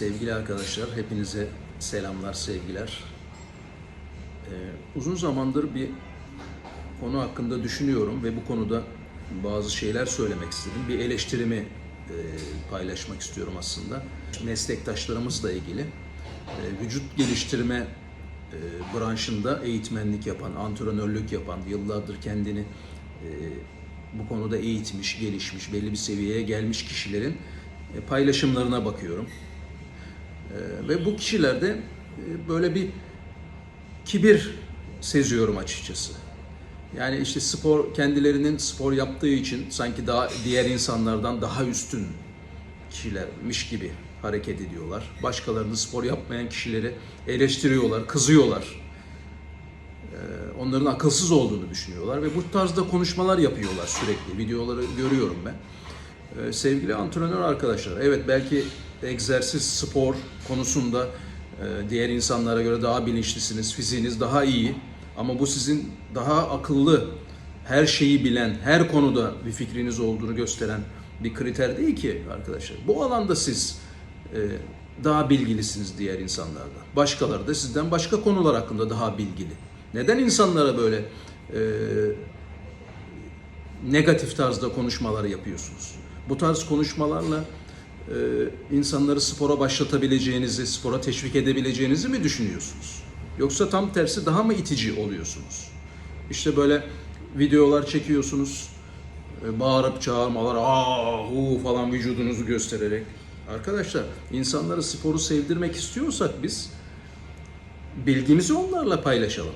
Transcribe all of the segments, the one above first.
Sevgili arkadaşlar, hepinize selamlar, sevgiler. Ee, uzun zamandır bir konu hakkında düşünüyorum ve bu konuda bazı şeyler söylemek istedim. Bir eleştirimi e, paylaşmak istiyorum aslında. Meslektaşlarımızla ilgili e, vücut geliştirme e, branşında eğitmenlik yapan, antrenörlük yapan, yıllardır kendini e, bu konuda eğitmiş, gelişmiş, belli bir seviyeye gelmiş kişilerin e, paylaşımlarına bakıyorum. E, Ve bu kişilerde e, böyle bir kibir seziyorum açıkçası. Yani işte spor kendilerinin spor yaptığı için sanki daha diğer insanlardan daha üstün kişilermiş gibi hareket ediyorlar. Başkalarını spor yapmayan kişileri eleştiriyorlar, kızıyorlar. Ee, Onların akılsız olduğunu düşünüyorlar ve bu tarzda konuşmalar yapıyorlar sürekli. Videoları görüyorum ben. Ee, Sevgili antrenör arkadaşlar, evet belki egzersiz, spor konusunda e, diğer insanlara göre daha bilinçlisiniz, fiziğiniz daha iyi. Ama bu sizin daha akıllı, her şeyi bilen, her konuda bir fikriniz olduğunu gösteren bir kriter değil ki arkadaşlar. Bu alanda siz e, daha bilgilisiniz diğer insanlardan. Başkaları da sizden başka konular hakkında daha bilgili. Neden insanlara böyle e, negatif tarzda konuşmalar yapıyorsunuz? Bu tarz konuşmalarla e, insanları spora başlatabileceğinizi, spora teşvik edebileceğinizi mi düşünüyorsunuz? Yoksa tam tersi daha mı itici oluyorsunuz? İşte böyle videolar çekiyorsunuz, e, bağırıp çağırmalar, aa hu falan vücudunuzu göstererek. Arkadaşlar insanları sporu sevdirmek istiyorsak biz bilgimizi onlarla paylaşalım.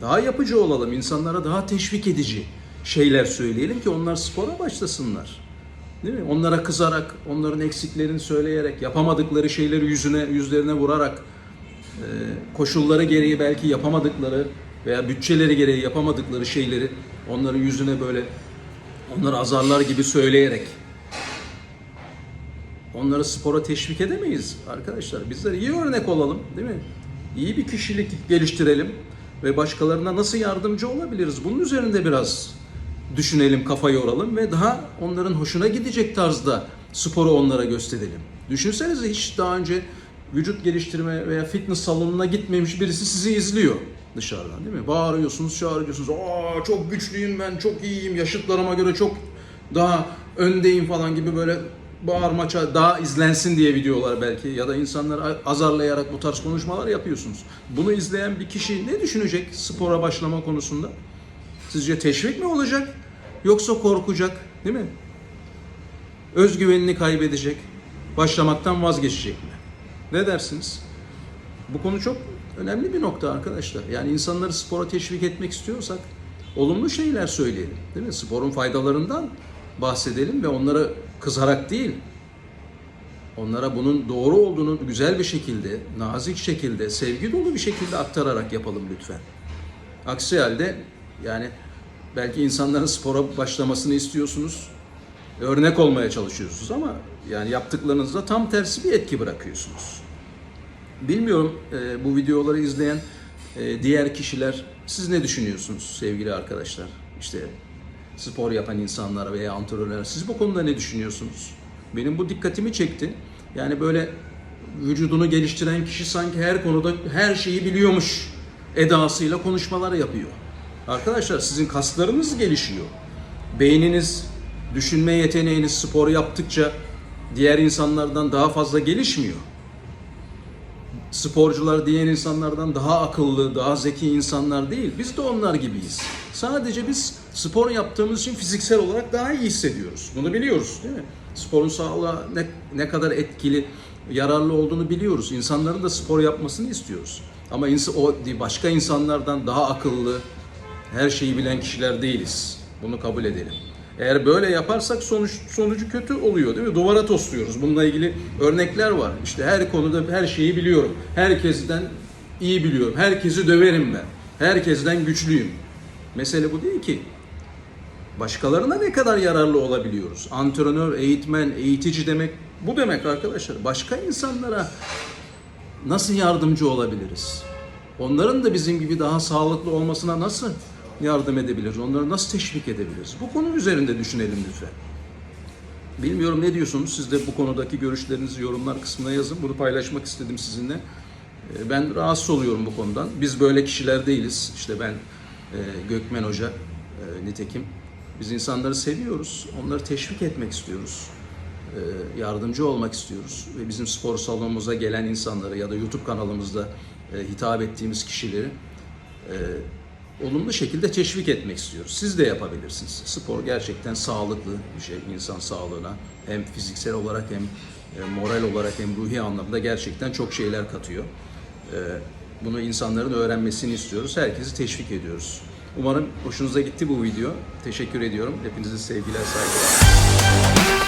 Daha yapıcı olalım, insanlara daha teşvik edici şeyler söyleyelim ki onlar spora başlasınlar. Değil mi? Onlara kızarak, onların eksiklerini söyleyerek, yapamadıkları şeyleri yüzüne, yüzlerine vurarak, e, koşulları gereği belki yapamadıkları veya bütçeleri gereği yapamadıkları şeyleri onların yüzüne böyle onları azarlar gibi söyleyerek onları spora teşvik edemeyiz arkadaşlar. Bizler iyi örnek olalım değil mi? İyi bir kişilik geliştirelim ve başkalarına nasıl yardımcı olabiliriz? Bunun üzerinde biraz düşünelim, kafa yoralım ve daha onların hoşuna gidecek tarzda sporu onlara gösterelim. Düşünsenize hiç daha önce vücut geliştirme veya fitness salonuna gitmemiş birisi sizi izliyor dışarıdan değil mi? Bağırıyorsunuz, çağırıyorsunuz. Aa çok güçlüyüm ben, çok iyiyim, yaşıtlarıma göre çok daha öndeyim falan gibi böyle bağırma, daha izlensin diye videolar belki ya da insanları azarlayarak bu tarz konuşmalar yapıyorsunuz. Bunu izleyen bir kişi ne düşünecek spora başlama konusunda? Sizce teşvik mi olacak yoksa korkacak değil mi? Özgüvenini kaybedecek, başlamaktan vazgeçecek mi? Ne dersiniz? Bu konu çok önemli bir nokta arkadaşlar. Yani insanları spora teşvik etmek istiyorsak olumlu şeyler söyleyelim. Değil mi? Sporun faydalarından bahsedelim ve onlara kızarak değil, onlara bunun doğru olduğunu güzel bir şekilde, nazik şekilde, sevgi dolu bir şekilde aktararak yapalım lütfen. Aksi halde yani belki insanların spora başlamasını istiyorsunuz, örnek olmaya çalışıyorsunuz ama yani yaptıklarınızda tam tersi bir etki bırakıyorsunuz. Bilmiyorum e, bu videoları izleyen e, diğer kişiler siz ne düşünüyorsunuz sevgili arkadaşlar? İşte spor yapan insanlar veya antrenörler siz bu konuda ne düşünüyorsunuz? Benim bu dikkatimi çekti. Yani böyle vücudunu geliştiren kişi sanki her konuda her şeyi biliyormuş edasıyla konuşmalar yapıyor. Arkadaşlar sizin kaslarınız gelişiyor. Beyniniz, düşünme yeteneğiniz spor yaptıkça diğer insanlardan daha fazla gelişmiyor sporcular diğer insanlardan daha akıllı, daha zeki insanlar değil. Biz de onlar gibiyiz. Sadece biz spor yaptığımız için fiziksel olarak daha iyi hissediyoruz. Bunu biliyoruz değil mi? Sporun sağlığa ne, ne kadar etkili, yararlı olduğunu biliyoruz. İnsanların da spor yapmasını istiyoruz. Ama ins- o başka insanlardan daha akıllı, her şeyi bilen kişiler değiliz. Bunu kabul edelim. Eğer böyle yaparsak sonuç sonucu kötü oluyor değil mi? Duvara tosluyoruz. Bununla ilgili örnekler var. İşte her konuda her şeyi biliyorum. Herkesten iyi biliyorum. Herkesi döverim ben. Herkesten güçlüyüm. Mesele bu değil ki. Başkalarına ne kadar yararlı olabiliyoruz? Antrenör, eğitmen, eğitici demek bu demek arkadaşlar. Başka insanlara nasıl yardımcı olabiliriz? Onların da bizim gibi daha sağlıklı olmasına nasıl yardım edebiliriz? Onları nasıl teşvik edebiliriz? Bu konu üzerinde düşünelim lütfen. Bilmiyorum ne diyorsunuz? Siz de bu konudaki görüşlerinizi yorumlar kısmına yazın. Bunu paylaşmak istedim sizinle. Ee, Ben rahatsız oluyorum bu konudan. Biz böyle kişiler değiliz. İşte ben e, Gökmen Hoca e, nitekim. Biz insanları seviyoruz. Onları teşvik etmek istiyoruz. E, Yardımcı olmak istiyoruz. Ve bizim spor salonumuza gelen insanları ya da YouTube kanalımızda hitap ettiğimiz kişileri olumlu şekilde teşvik etmek istiyoruz. Siz de yapabilirsiniz. Spor gerçekten sağlıklı bir şey insan sağlığına. Hem fiziksel olarak hem e, moral olarak hem ruhi anlamda gerçekten çok şeyler katıyor. E, Bunu insanların öğrenmesini istiyoruz. Herkesi teşvik ediyoruz. Umarım hoşunuza gitti bu video. Teşekkür ediyorum. Hepinize sevgiler, saygılar.